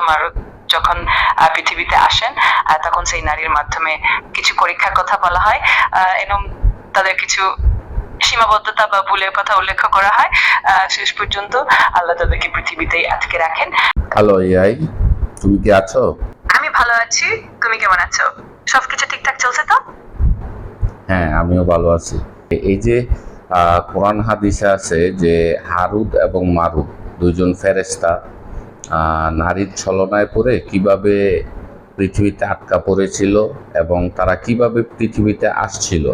মারুত যখন পৃথিবীতে আসেন তখন সেই নারীর মাধ্যমে কিছু পরীক্ষার কথা বলা হয় আহ, এবং তাদের কিছু সীমাবদ্ধতা বা ভুলের কথা উল্লেখ করা হয় শেষ পর্যন্ত আল্লাহ তাদেরকে পৃথিবীতেই আটকে রাখেন। হ্যালো ইয়াই তুমি কি আছো? আমি ভালো আছি তুমি কেমন আছো? সবকিছু ঠিকঠাক চলছে তো? হ্যাঁ আমিও ভালো আছি। এই যে আহ, কোরআন হাদিসে আছে যে হারুদ এবং মারুদ দুজন ফেরেস্তা নারীর ছলনায় পড়ে কীভাবে পৃথিবীতে আটকা পড়েছিল এবং তারা কীভাবে পৃথিবীতে আসছিল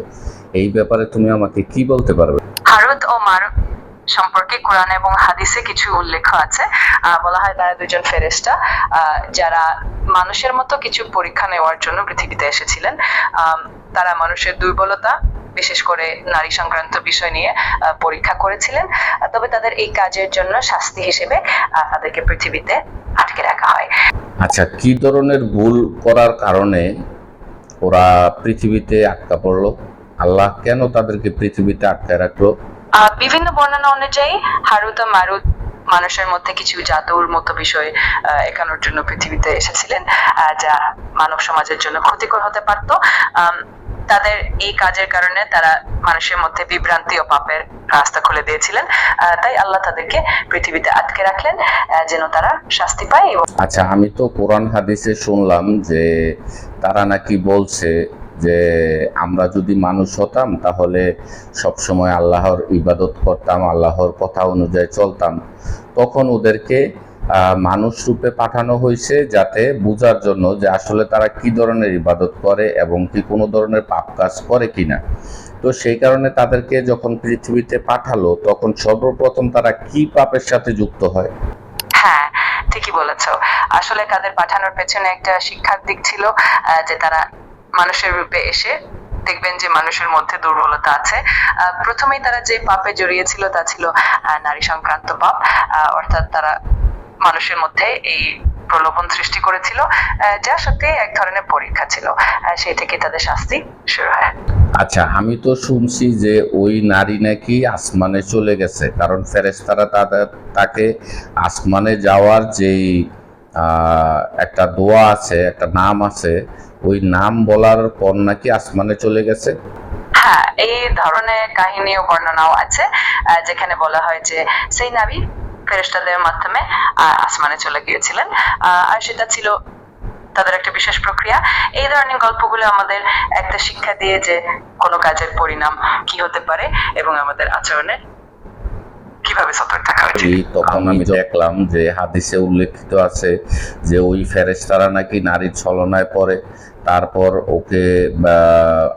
এই ব্যাপারে তুমি আমাকে কি বলতে পারবে? ভারত ও মারুত সম্পর্কে কোরআন এবং হাদিসে কিছু উল্লেখ আছে। বলা হয় তারা দুজন ফেরেশতা আহ, যারা মানুষের মতো কিছু পরীক্ষা নেওয়ার জন্য পৃথিবীতে এসেছিলেন। তারা মানুষের দুর্বলতা বিশেষ করে নারী সংক্রান্ত বিষয় নিয়ে পরীক্ষা করেছিলেন। তবে তাদের এই কাজের জন্য শাস্তি হিসেবে তাদেরকে পৃথিবীতে আটকে রাখা হয়। আচ্ছা কি ধরনের ভুল করার কারণে ওরা পৃথিবীতে আটকা পড়ল? আল্লাহ কেন তাদেরকে পৃথিবীতে আটকে রাখল? বিভিন্ন বর্ণনা অনুযায়ী হারুত মারুত মানুষের মধ্যে কিছু জাদুর মতো বিষয় আহ, একানোর জন্য পৃথিবীতে এসেছিলেন যা মানব সমাজের জন্য ক্ষতিকর হতে পারত। তাদের এই কাজের কারণে তারা মানুষের মধ্যে বিভ্রান্তি ও পাপের রাস্তা খুলে দিয়েছিলেন। তাই আল্লাহ তাদেরকে পৃথিবীতে আটকে রাখলেন যেন তারা শাস্তি পায় আচ্ছা আমি তো কোরআন হাদিসে শুনলাম যে তারা নাকি বলছে যে আমরা যদি মানুষ হতাম তাহলে সব সময় আল্লাহর ইবাদত করতাম, আল্লাহর কথা অনুযায়ী চলতাম। তখন ওদেরকে মানুষ রূপে পাঠানো হয়েছে যাতে বোঝার জন্য যে আসলে তারা কি ধরনের ইবাদত করে এবং কি কোনো ধরনের পাপ কাজ করে কিনা। তো সেই কারণে তাদেরকে যখন পৃথিবীতে পাঠালো, তখন সর্বপ্রথম তারা কি পাপের সাথে যুক্ত হয়? হ্যাঁ ঠিকই বলেছ। আসলে তাদের পাঠানোর পেছনে একটা শিক্ষার দিক ছিল যে তারা মানুষের রূপে এসে দেখবেন যে মানুষের মধ্যে দুর্বলতা আছে। প্রথমেই তারা যে পাপে জড়িয়েছিল তা ছিল নারী সংক্রান্ত পাপ। অর্থাৎ তারা মানুষের মধ্যে এই প্রলোভন সৃষ্টি করেছিল। আহ, যা সত্যি এক ধরনের পরীক্ষা ছিল। সেই থেকে তাদের শাস্তি শুরু হয়। আচ্ছা আমি তো শুনছি যে ওই নারী নাকি আসমানে চলে গেছে। কারণ ফেরেশতারা তাদের তাকে আসমানে যাওয়ার যেই একটা দোয়া আছে একটা নাম আছে ওই নাম বলার পর নাকি আসমানে চলে গেছে? হ্যাঁ এই ধরনের কাহিনী ও বর্ণনাও আছে। যেখানে বলা হয় যে সেই নাবি ফেরেশতাদের মাধ্যমে আসমানে চলে গিয়েছিলেন। আর সেটা ছিল তাদের একটা বিশেষ প্রক্রিয়া। এই ধরনের গল্পগুলো আমাদের একটা শিক্ষা দিয়ে যে কোনো কাজের পরিণাম কি হতে পারে এবং আমাদের আচরণে কীভাবে সতর্ক থাকা উচিত তখন আমি দেখলাম যে হাদিসে উল্লেখিত আছে যে ওই ফেরেশতারা নাকি নারীর ছলনায় পড়ে। তারপর ওকে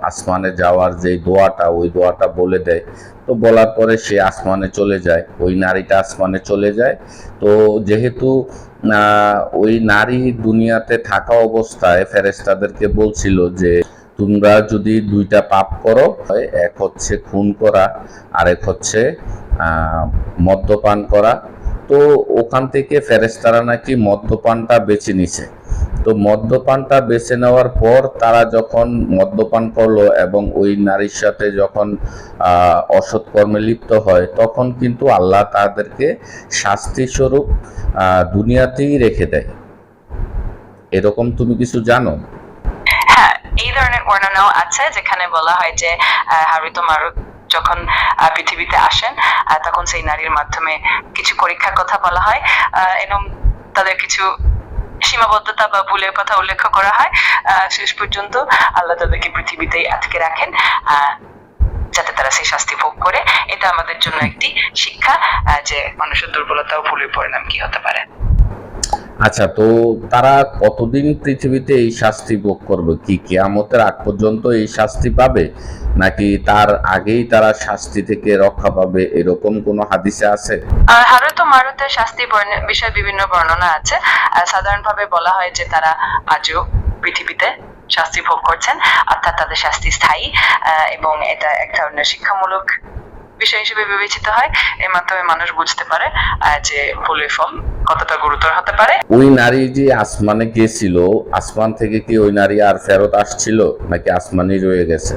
আসমানে যাওয়ার যে দোয়াটা ওই দোয়াটা বলে দেয়। তো বলার পরে সে আসমানে চলে যায়। ওই নারীটা আসমানে চলে যায়। তো যেহেতু ওই নারী দুনিয়াতে থাকা অবস্থায় ফেরেশতাদেরকে বলছিল যে তোমরা যদি দুইটা পাপ করো এক হচ্ছে খুন করা আর এক হচ্ছে মদ্যপান করা। তো ওখান থেকে ফেরেস্তারা নাকি মদ্যপানটা বেছে নিছে। তো মদ্যপানটা বেছে নেওয়ার পর তারা যখন মদ্যপান করল এবং ওই নারীর সাথে যখন অসৎ কর্মে লিপ্ত হয়, তখন কিন্তু আল্লাহ তাদেরকে শাস্তি স্বরূপ দুনিয়াতেই রেখে দেয়। এরকম তুমি কিছু জানো? এই ধরনের বর্ণনাও আছে যেখানে বলা হয় যে হারিত মারুত যখন পৃথিবীতে আসেন তখন সেই নারীর মাধ্যমে কিছু পরীক্ষার কথা বলা হয় এবং তাদের কিছু সীমাবদ্ধতা বা ভুলের কথা উল্লেখ করা হয় শেষ পর্যন্ত আল্লাহ তাদেরকে পৃথিবীতেই আটকে রাখেন যাতে তারা সেই শাস্তি ভোগ করে। এটা আমাদের জন্য একটি শিক্ষা যে মানুষের দুর্বলতা ও ভুলের পরিণাম কি হতে পারে। আচ্ছা তো তারা কতদিন পৃথিবীতে এই শাস্তি ভোগ করবে? কি কেয়ামতের আগ পর্যন্ত এই শাস্তি পাবে? নাকি তার আগেই তারা শাস্তি থেকে রক্ষা পাবে? এরকম কোনো হাদিসে আছে? আর ও মারুতের শাস্তি বিষয়ে বিভিন্ন বর্ণনা আছে। সাধারণভাবে বলা হয় যে তারা আজও পৃথিবীতে শাস্তি ভোগ করছেন, অর্থাৎ তাদের শাস্তি স্থায়ী। এবং এটা এক ধরনের শিক্ষামূলক বিষয় হিসেবে বিবেচিত হয়। এর মাধ্যমে মানুষ বুঝতে পারে যে ভুলের ফল কতটা গুরুতর হতে পারে? ওই নারী যে আসমানে গিয়েছিল আসমান থেকে কি ওই নারী আর ফেরত আসছিল নাকি আসমানই রয়ে গেছে?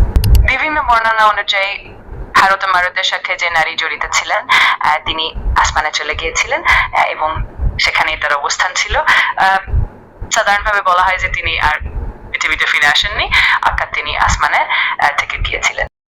বিভিন্ন বর্ণনা অনুযায়ী ভারত মারুতের সাথে যে নারী জড়িত ছিলেন আহ, তিনি আসমানে চলে গিয়েছিলেন এবং সেখানেই তার অবস্থান ছিল। আহ, সাধারণভাবে বলা হয় যে তিনি আর পৃথিবীতে ফিরে আসেননি অর্থাৎ তিনি আসমানে থেকে গিয়েছিলেন।